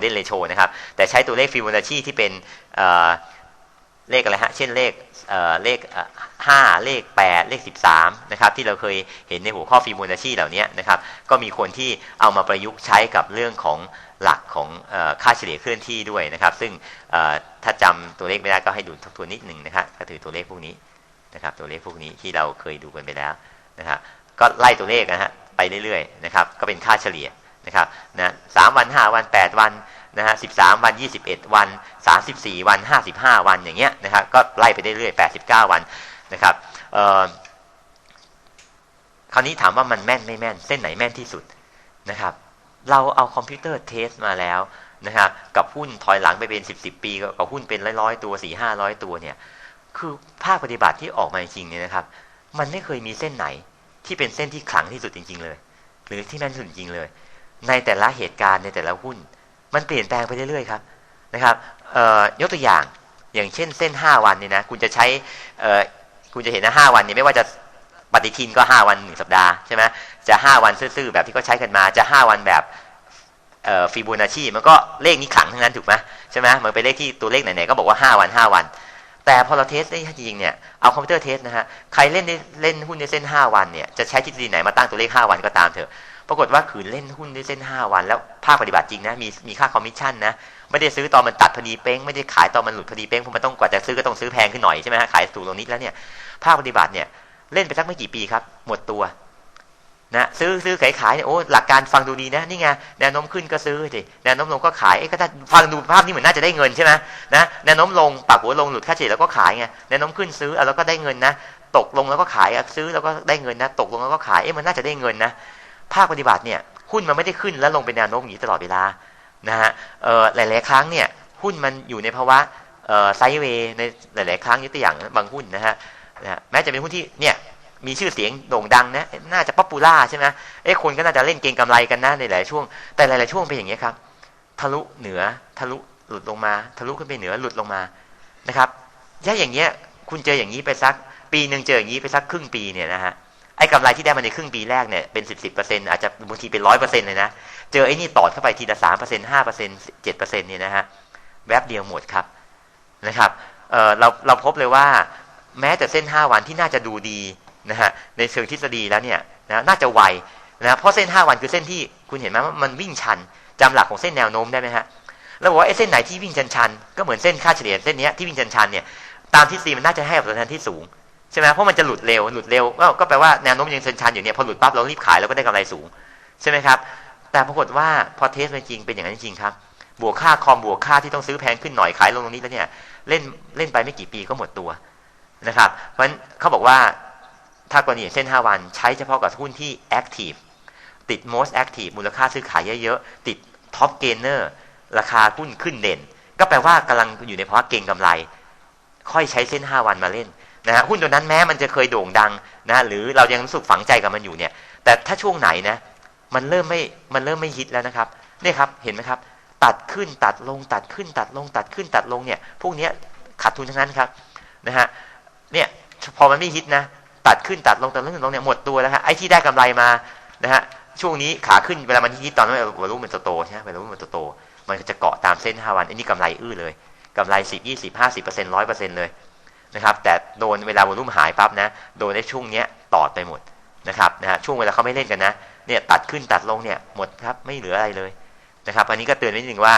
เล่นเลโชนะครับ แต่ใช้ตัวเลขฟิโบนัชชีที่เป็นเลขอะไรฮะ เช่นเลขเลขห้าเลขแปดเลขสิบสามนะครับ ที่เราเคยเห็นในหัวข้อฟิโบนัชชีเหล่านี้นะครับ ก็มีคนที่เอามาประยุกต์ใช้กับเรื่องของหลักของค่าเฉลี่ยเคลื่อนที่ด้วยนะครับ ซึ่งถ้าจำตัวเลขไม่ได้ก็ให้ดูทบทวนนิดหนึ่งนะครับ ก็ถือตัวเลขพวกนี้นะครับ ตัวเลขพวกนี้ที่เราเคยดูกันไปแล้วนะครับ ก็ไล่ตัวเลขนะฮะไปเรื่อยๆนะครับ ก็เป็นค่าเฉลี่ย นะครับนะสามวันห้าวันแปดวันนะฮะสิบสามวันยี่สิบเอ็ดวันสามสิบสี่วันห้าสิบห้าวันอย่างเงี้ยนะครับก็ไล่ไปเรื่อยๆแปดสิบเก้าวันนะครับคราวนี้ถามว่ามันแม่นไม่แม่น เส้นไหนแม่นที่สุดนะครับ เราเอาคอมพิวเตอร์เทสมาแล้วนะครับกับหุ้นถอยหลังไปเป็นสิบสิบปีกับหุ้นเป็นร้อยๆตัวสี่ห้าร้อยตัวเนี่ยคือภาคปฏิบัติที่ออกมาจริงเนี่ยนะครับ มันไม่เคยมีเส้นไหนที่เป็นเส้นที่ขลังที่สุดจริง ๆ เลย หรือที่แม่นสุดจริงเลย ในแต่ละเหตุการณ์ในแต่ละหุ้น มันเปลี่ยนแปลงไปเรื่อยๆครับนะครับยกตัวอย่างอย่างเช่นเส้น 5 วันเนี่ยนะคุณจะใช้คุณจะเห็นนะห้าวันเนี่ยไม่ว่าจะปฏิทินก็ 5 วันหนึ่งสัปดาห์ใช่ไหมจะ 5 วันซื่อๆแบบที่เขาใช้กันมาจะ 5 วันแบบฟีบูนาชีมันก็เลขนี้ขังทั้งนั้นถูกไหมใช่ไหมมันเป็นเลขที่ตัวเลขไหนๆก็บอกว่า 5 วัน 5 วัน แต่พอเราเทสได้จริงเนี่ยเอาคอมพิวเตอร์เทสนะฮะใครเล่นเล่นหุ้นในเส้น 5 วันเนี่ยจะใช้ทฤษฎีไหนมาตั้งตัวเลข 5 วันก็ตามเถอะ ปรากฏว่าขืนเล่นหุ้นได้เส้น5วัน แล้วภาคปฏิบัติจริงนะมีมีค่าคอมมิชชั่นนะไม่ได้ซื้อตอนมันตัดพอดีเป้งไม่ได้ขายตอนมันหลุดพอดีเป้งเพราะมันต้องกว่าจะซื้อก็ต้องซื้อแพงขึ้นหน่อยใช่ไหมฮะขายสูงตรงนี้แล้วเนี่ยภาคปฏิบัติเนี่ยเล่นไปสักไม่กี่ปีครับ หมดตัวนะซื้อซื้อขายขายเนี่ยโอ้หลักการฟังดูดีนะนี่ไงแนวโน้มขึ้นก็ซื้อสิแนวโน้มลงก็ขายเอ้ก็ถ้าฟังดูภาพนี้เหมือนน่าจะได้เงินใช่ไหมนะแนวโน้มลงปากหัวลงหลุดค่าเฉลี่ยแล้วก็ขายไงแนวโน้มขึ้นซื้อแล้วก็ได้เงินนะ ตกลงแล้วก็ขายซื้อแล้วก็ได้เงินนะ ตกลงแล้วก็ขายเอ้มันน่าจะได้เงินนะ ภาคปฏิบัติเนี่ยหุ้นมันไม่ได้ขึ้นแล้วลงเป็นแนวโน้มอย่างนี้ตลอดเวลานะฮะหลาย ๆ ครั้งเนี่ยหุ้นมันอยู่ในภาวะไซด์เวย์ในหลาย ๆ ครั้งยกตัวอย่างบางหุ้นนะฮะแม้จะเป็นหุ้นที่เนี่ยมีชื่อเสียงโด่งดังนะน่าจะป๊อปปูล่าใช่ไหมเอ้คนก็น่าจะเล่นเก่งกำไรกันนะในหลายช่วง แต่หลาย ๆ ช่วงเป็นอย่างนี้ครับ ทะลุเหนือทะลุหลุดลงมา ทะลุขึ้นไปเหนือหลุดลงมานะครับถ้าอย่างเงี้ยคุณเจออย่างนี้ไปสักปีหนึ่งเจออย่างนี้ไปสักครึ่งปีเนี่ยนะฮะ ไอ้กำไรที่ได้มาในครึ่งปีแรกเนี่ยเป็นสิบสิบเปอร์เซ็นต์อาจจะบางทีเป็นร้อยเปอร์เซ็นต์เลยนะ เจอไอ้นี่ต่อเข้าไปทีละสามเปอร์เซ็นต์ห้าเปอร์เซ็นต์เจ็ดเปอร์เซ็นต์เนี่ยนะฮะแวบเดียวหมดครับนะครับเเราเราพบเลยว่าแม้แต่เส้นห้าวันที่น่าจะดูดีนะฮะในเชิงทฤษฎีแล้วเนี่ยนะน่าจะไวนะเพราะเส้น5วันคือเส้นที่คุณเห็นไหมว่ามันวิ่งชันจำหลักของเส้นแนวโน้มได้ไหมฮะแล้วบอกว่าไอ้เส้นไหนที่วิ่งชันชันก็เหมือนเส้นค่าเฉลี่ยเส้นนี้ที่วิ่งชันชันเนี่ยตามทฤษฎีมันน่าจะให้ผลตอบแทนที่สูง ใช่ไหมเพราะมันจะหลุดเร็วหลุดเร็วก็แปลว่าแนวโน้มยังชันชันอยู่เนี่ยพอหลุดปั๊บเรารีบขายเราก็ได้กำไรสูงใช่ไหมครับ แต่ปรากฏว่าพอเทสจริงเป็นอย่างนั้นจริงครับ บวกค่าคอมบวกค่าที่ต้องซื้อแพงขึ้นหน่อยขายลงตรงนี้แล้วเนี่ยเล่นเล่นไปไม่กี่ปีก็หมดตัวนะครับ เพราะฉะนั้นเขาบอกว่าถ้ากรณีเส้น 5 วันใช้เฉพาะกับหุ้นที่ active ติด most active มูลค่าซื้อขายเยอะๆ ติด top gainer ราคาหุ้นขึ้นเด่น ก็แปลว่ากำลังอยู่ในภาวะเก่งกำไร ค่อยใช้เส้น 5 วันมาเล่น นะฮะหุ้นตัวนั้นแม้มันจะเคยโด่งดังนะหรือเรายังรู้สึกฝังใจกับมันอยู่เนี่ย แต่ถ้าช่วงไหนนะ มันเริ่มไม่มันเริ่มไม่ฮิตแล้วนะครับนี่ครับเห็นไหมครับ ตัดขึ้นตัดลงตัดขึ้นตัดลงตัดขึ้นตัดลงเนี่ยพวกนี้ขาดทุนทั้งนั้นครับนะฮะเนี่ยพอมันไม่ฮิตนะตัดขึ้นตัดลงตัดขึ้นลงเนี่ยหมดตัวแล้วฮะไอ้ที่ได้กำไรมานะฮะช่วงนี้ขาขึ้นเวลามันฮิตตอนนั้นวอลุ่มมันโตใช่ไหมวอลุ่มมันโตมันจะเกาะตามเส้นห้าวันไอ้นี่กำไรอื้อเลยกำไรสิบยี่สิบห้าสิบเปอร์เซ็นต์ร้อยเปอร์เซ็นต์เลย นะครับ แต่โดนเวลาวอลุ่มหายปั๊บนะโดนในช่วงเนี้ยตอดไปหมดนะครับนะฮะช่วงเวลาเขาไม่เล่นกันนะเนี่ยตัดขึ้นตัดลงเนี่ยหมดครับไม่เหลืออะไรเลยนะครับ อันนี้ก็เตือนไว้นิดนึงว่า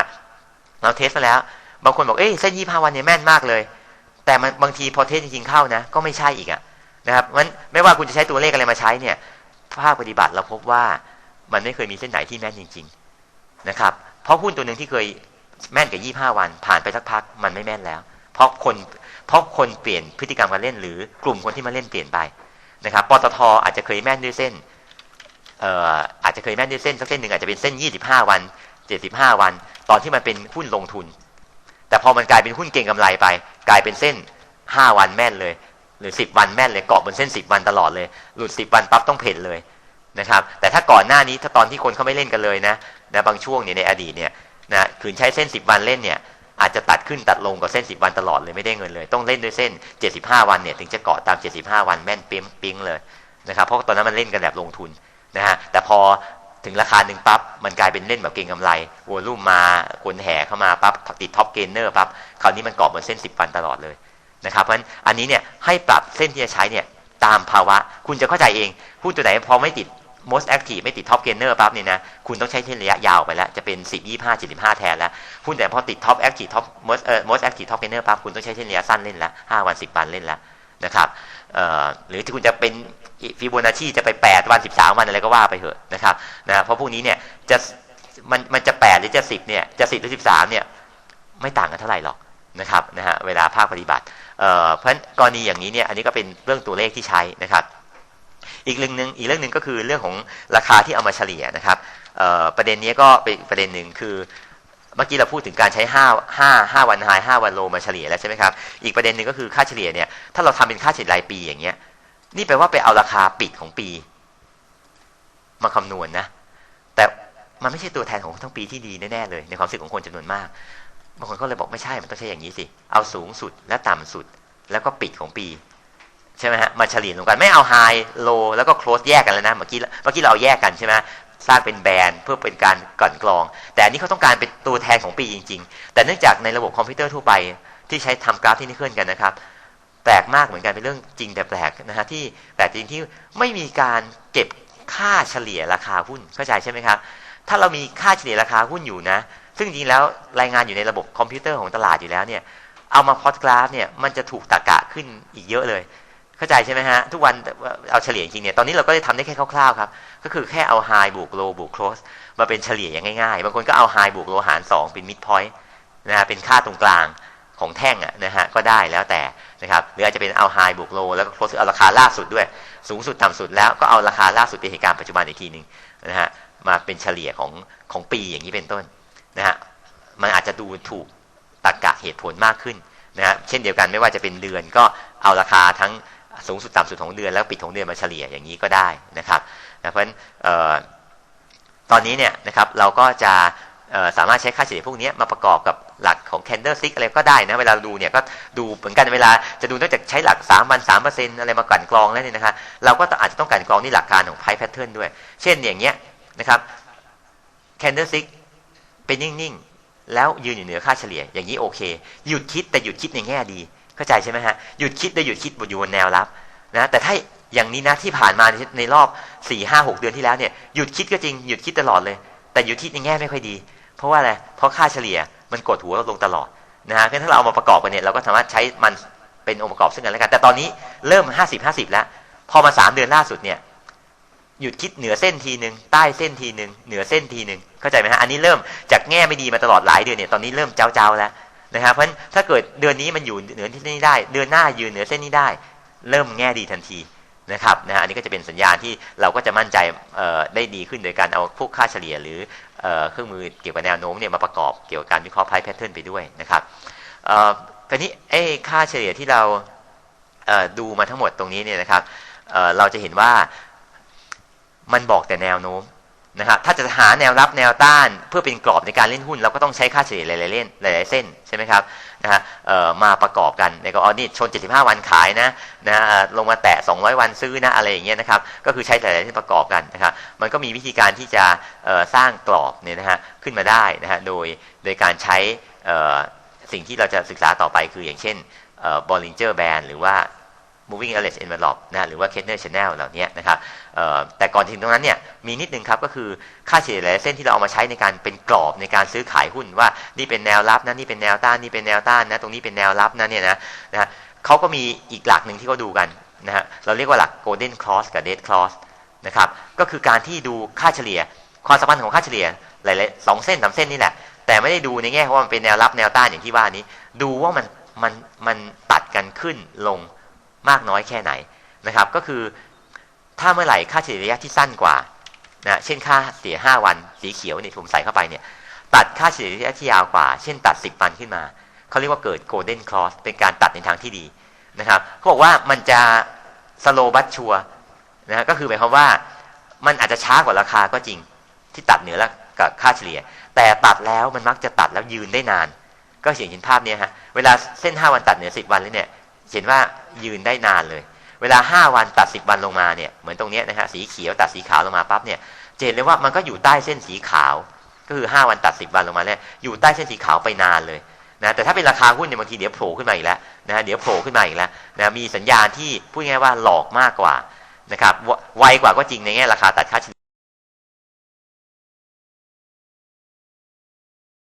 เราเทสมาแล้ว บางคนบอกเอ้ยเส้นยี่ห้าวันเนี่ยแม่นมากเลย แต่มันบางทีพอเทสจริงๆเข้านะ ก็ไม่ใช่อีกอะ่ะนะครับมันไม่ว่าคุณจะใช้ตัวเลขอะไรมาใช้เนี่ยภาคปฏิบัติเราพบว่ามันไม่เคยมีเส้นไหนที่แม่นจริง ๆนะครับ เพราะหุ้นตัวหนึ่งที่เคยแม่นกับยี่ห้าวัน ผ่านไปสักพักมันไม่แม่นแล้ว เพราะคนเพราะคนเปลี่ยนพฤติกรรมการเล่น หรือกลุ่มคนที่มาเล่นเปลี่ยนไปนะครับปตทอาจจะเคยแม่นด้วยเส้นเอ่ออาจจะเคยแม่นด้วยเส้นสักเส้นหนึ่งอาจจะเป็นเส้นยี่สิบห้าวันเจ็ดสิบห้าวัน ตอนที่มันเป็นหุ้นลงทุน แต่พอมันกลายเป็นหุ้นเก่งกำไรไป กลายเป็นเส้นห้าวันแม่นเลย หรือสิบวันแม่นเลยเกาะบนเส้นสิบวันตลอดเลย หลุดสิบวันปั๊บต้องเพ่นเลยนะครับแต่ถ้าก่อนหน้านี้ถ้าตอนที่คนเขาไม่เล่นกันเลยนะนะบางช่วงเนี่ยในอดีตเนี่ยนะขืนใช้เส้นสิบวันเล่นเนี่ย อาจจะตัดขึ้นตัดลงกับเส้นสิบวันตลอดเลยไม่ได้เงินเลย ต้องเล่นด้วยเส้นเจ็ดสิบห้าวันเนี่ยถึงจะเกาะตามเจ็ดสิบห้าวันแม่นปิ๊งปิ๊งเลยนะครับเพราะตอนนั้นมันเล่นกันแบบลงทุนนะฮะแต่พอถึงราคาหนึ่งปั๊บมันกลายเป็นเล่นแบบเก็งกำไรวอลุ่มมาคนแห่เข้ามาปั๊บติดท็อปเกนเนอร์ปั๊บคราวนี้มันเกรอบบนเส้น 10 วันตลอดเลยนะครับเพราะฉะนั้นอันนี้เนี่ยให้ปรับเส้นที่จะใช้เนี่ยตามภาวะ คุณจะเข้าใจเองหุ้นตัวไหนพอไม่ติด most active ไม่ติด top gainer ปั๊บเนี่ยนะคุณต้องใช้เส้นระยะยาวไปแล้ว จะเป็น 10 25 75 แทนแล้วหุ้นแต่พอติด top active top most เอ่อ most active top gainer ปั๊บคุณต้องใช้เส้นระยะสั้นเล่นแล้ว5วัน 10 วันเล่นแล้วนะครับเอ่อหรือที่คุณจะเป็นฟิโบนัชชีจะไป 8 วัน 13 วันอะไรก็ว่าไปเถอะนะครับนะเพราะพวกนี้เนี่ยจะมันมันจะ 8 หรือจะ 10เนี่ยจะ 10 หรือ 13เนี่ยไม่ต่างกันเท่าไหร่หรอกนะครับนะฮะเวลาภาคปฏิบัติเอ่อเพราะฉะนั้นกรณีอย่างนี้เนี่ยอันนี้ก็เป็นเรื่องตัวเลขที่ใช้นะครับ อีกเรื่องหนึ่งอีกเรื่องหนึ่งก็คือเรื่องของราคาที่เอามาเฉลี่ยนะครับประเด็นนี้ก็เป็นประเด็นหนึ่งคือเมื่อกี้เราพูดถึงการใช้5 5 5วันไฮ5วันโลมาเฉลี่ยแล้วใช่ไหมครับอีกประเด็นหนึ่งก็คือค่าเฉลี่ยเนี่ยถ้าเราทำเป็นค่าเฉลี่ยรายปีอย่างเงี้ยนี่แปลว่าไปเอาราคาปิดของปี มาคำนวณนะแต่มันไม่ใช่ตัวแทนของทั้งปีที่ดีแน่ๆเลย ในความรู้สึกของคนจำนวนมากบางคนก็เลยบอกไม่ใช่มันต้องใช้อย่างนี้สิเอาสูงสุดและต่ำสุด แล้วก็ปิดของปี ใช่ไหมฮะมาเฉลี่ยรวมกันไม่เอาไฮโลแล้วก็โคลสแยกกันแล้วนะเมื่อกี้เมื่อกี้เราเอาแยกกันใช่ไหมสร้างเป็นแบรนด์เพื่อเป็นการกลั่นกรอง แต่อันนี้เขาต้องการเป็นตัวแทนของปีจริง ๆ แต่เนื่องจากในระบบคอมพิวเตอร์ทั่วไปที่ใช้ทำกราฟที่นี่เคลื่อนกันนะครับแปลกมากเหมือนกันเป็นเรื่องจริงแต่แปลกนะฮะที่แปลกจริงที่ไม่มีการเก็บค่าเฉลี่ยราคาหุ้นเข้าใจใช่ไหมครับ ถ้าเรามีค่าเฉลี่ยราคาหุ้นอยู่นะ ซึ่งจริงแล้วรายงานอยู่ในระบบคอมพิวเตอร์ของตลาดอยู่แล้วเนี่ยเอามาพอดกราฟเนี่ยมันจะถูกตะกะขึ้นอีกเยอะเลย เข้าใจใช่ไหมฮะ ทุกวันเอาเฉลี่ยจริงเนี่ย ตอนนี้เราก็ได้ทำได้แค่คร่าวๆครับ ก็คือแค่เอา high บวก low บวก close มาเป็นเฉลี่ยอย่างง่ายๆ บางคนก็เอา high บวก low หาร 2 เป็น mid point นะฮะ เป็นค่าตรงกลางของแท่งอะนะฮะ ก็ได้แล้วแต่นะครับหรืออาจจะเป็นเอา high บวก low แล้วก็ close เอาราคาล่าสุดด้วย สูงสุดต่ำสุดแล้วก็เอาราคาล่าสุดเป็นเหตุการณ์ปัจจุบันอีกทีหนึ่งนะฮะ มาเป็นเฉลี่ยของของปีอย่างนี้เป็นต้นนะฮะ มันอาจจะดูถูกตรรกะเหตุผลมากขึ้นนะฮะ เช่นเดียวกันไม่ว่าจะเป็นเดือนก็เอาราคาทั้ง สูงสุดต่ำสุดของเดือนแล้วปิดของเดือนมาเฉลี่ยอย่างนี้ก็ได้นะครับนะเพราะฉะนั้นตอนนี้เนี่ยนะครับเราก็จะสามารถใช้ค่าเฉลี่ยพวกนี้มาประกอบกับหลักของ candlestick อะไรก็ได้นะเวลาดูเนี่ยก็ดูเหมือนกันเวลาจะดูนอกจากใช้หลัก3วัน3%อะไรมากันกรองแล้วเนี่ยนะครับเราก็อาจจะต้องกันกรองนี่หลักการของ price pattern ด้วย เช่นอย่างเงี้ยนะครับ candlestick เป็นนิ่งๆ แล้วยืนอยู่เหนือค่าเฉลี่ยอย่างนี้โอเค หยุดคิดแต่หยุดคิดในแง่ดี เข้าใจใช่ไหมฮะหยุดคิดได้หยุดคิดบนอยู่บนแนวรับนะแต่ถ้าอย่างนี้นะที่ผ่านมาในรอบ4ี่ห้าหกเดือนที่แล้วเนี่ยหยุดคิดก็จริงหยุดคิดตลอดเลย แต่หยุดคิดในแง่ไม่ค่อยดี เพราะว่าอะไรเพราะค่าเฉลี่ยมันกดหัวลงตลอดนะฮะถ้าเราเอามาประกอบกันเนี่ยเราก็สามารถใช้มันเป็นองค์ประกอบซึ่งกันและกัน แต่ตอนนี้เริ่ม 50 50 แล้ว พอมา 3 เดือนล่าสุดเนี่ยหยุดคิดเหนือเส้นทีหนึ่งใต้เส้นทีหนึ่งเหนือเส้นทีหนึ่งเข้าใจไหมฮะอันนี้เริ่มจากแง่ไม่ดีมาตลอดหลายเดือนเนี่ยตอนนี้เริ่มเจ้าๆแล้ว นะครับเพราะฉะนั้นถ้าเกิดเดือนนี้มันอยู่เหนือที่นี่ได้ เดือนหน้ายืนเหนือเส้นนี้ได้ เริ่มแง่ดีทันทีนะครับนะอันนี้ก็จะเป็นสัญญาณที่เราก็จะมั่นใจได้ดีขึ้นโดยการเอาพวกค่าเฉลี่ยหรือเครื่องมือเกี่ยวกับแนวโน้มเนี่ยมาประกอบเกี่ยวกับการวิเคราะห์ไพร์แพทเทิร์นไปด้วยนะครับคราวนี้ไอ้ค่าเฉลี่ยที่เราดูมาทั้งหมดตรงนี้เนี่ยนะครับเราจะเห็นว่ามันบอกแต่แนวโน้ม นะครับถ้าจะหาแนวรับแนวต้านเพื่อเป็นกรอบในการเล่นหุ้น เราก็ต้องใช้ค่าเฉลี่ยหลายๆเล่นหลายๆเส้นใช่ไหมครับนะฮะมาประกอบกันในกรณีชน 75 วันขายนะนะลงมาแตะ 200 วันซื้อนะอะไรอย่างเงี้ยนะครับก็คือใช้หลายๆเส้นประกอบกันนะครับมันก็มีวิธีการที่จะสร้างกรอบเนี่ยนะฮะขึ้นมาได้นะฮะโดยโดยการใช้สิ่งที่เราจะศึกษาต่อไปคืออย่างเช่น Bollinger Band หรือว่า moving average envelope นะหรือว่า Kettner channel เหล่านี้นะครับแต่ก่อนถึงตรงนั้นเนี่ยมีนิดนึงครับก็คือค่าเฉลี่ยเส้นที่เราเอามาใช้ในการเป็นกรอบในการซื้อขายหุ้นว่านี่เป็นแนวรับนะนี่เป็นแนวต้านนี่เป็นแนวต้านนะตรงนี้เป็นแนวรับนะเนี่ยนะนะเขาก็มีอีกหลักหนึ่งที่เขาดูกันนะฮะเราเรียกว่าหลัก golden cross กับ dead cross นะครับก็คือการที่ดูค่าเฉลี่ยความสัมพันธ์ของค่าเฉลี่ยหลายๆสองเส้นสามเส้นนี่แหละแต่ไม่ได้ดูในแง่ว่ามันเป็นแนวรับแนวต้านอย่างที่ว่านี้ ดูว่ามันมันมันตัดกันขึ้นลง มากน้อยแค่ไหนนะครับ ก็คือถ้าเมื่อไหร่ค่าเฉลี่ยระยะที่สั้นกว่านะเช่นค่าเสีย5วันสีเขียวเนี่ยผมใส่เข้าไปเนี่ยตัดค่าเฉลี่ยระยะที่ยาวกว่า เช่นตัด 10 วันขึ้นมา เขาเรียกว่าเกิด golden cross เป็นการตัดในทางที่ดีนะครับเขาบอกว่ามันจะ slow but sure นะก็คือหมายความว่ามันอาจจะช้ากว่าราคาก็จริงที่ตัดเหนือแล้วกับค่าเฉลี่ย แต่ตัดแล้วมันมักจะตัดแล้วยืนได้นาน ก็เห็นภาพนี้ฮะเวลาเส้น 5 วันตัดเหนือ 10 วันเลยเนี่ย เห็นว่ายืนได้นานเลย เวลา5วันตัด10วันลงมาเนี่ยเหมือนตรงนี้นะฮะสีเขียวตัดสีขาวลงมาปั๊บเนี่ยจะเห็นเลยว่ามันก็อยู่ใต้เส้นสีขาว ก็คือ5วันตัด10วันลงมาเนี่ยอยู่ใต้เส้นสีขาวไปนานเลยนะแต่ถ้าเป็นราคาหุ้นเนี่ยบางทีเดี๋ยวโผล่ขึ้นมาอีกแล้วนะเดี๋ยวโผล่ขึ้นมาอีกแล้วนะมีสัญญาณที่พูดง่ายว่าหลอกมากกว่านะครับไวกว่าก็จริงในแง่ราคาตัดค่าเฉลี่ย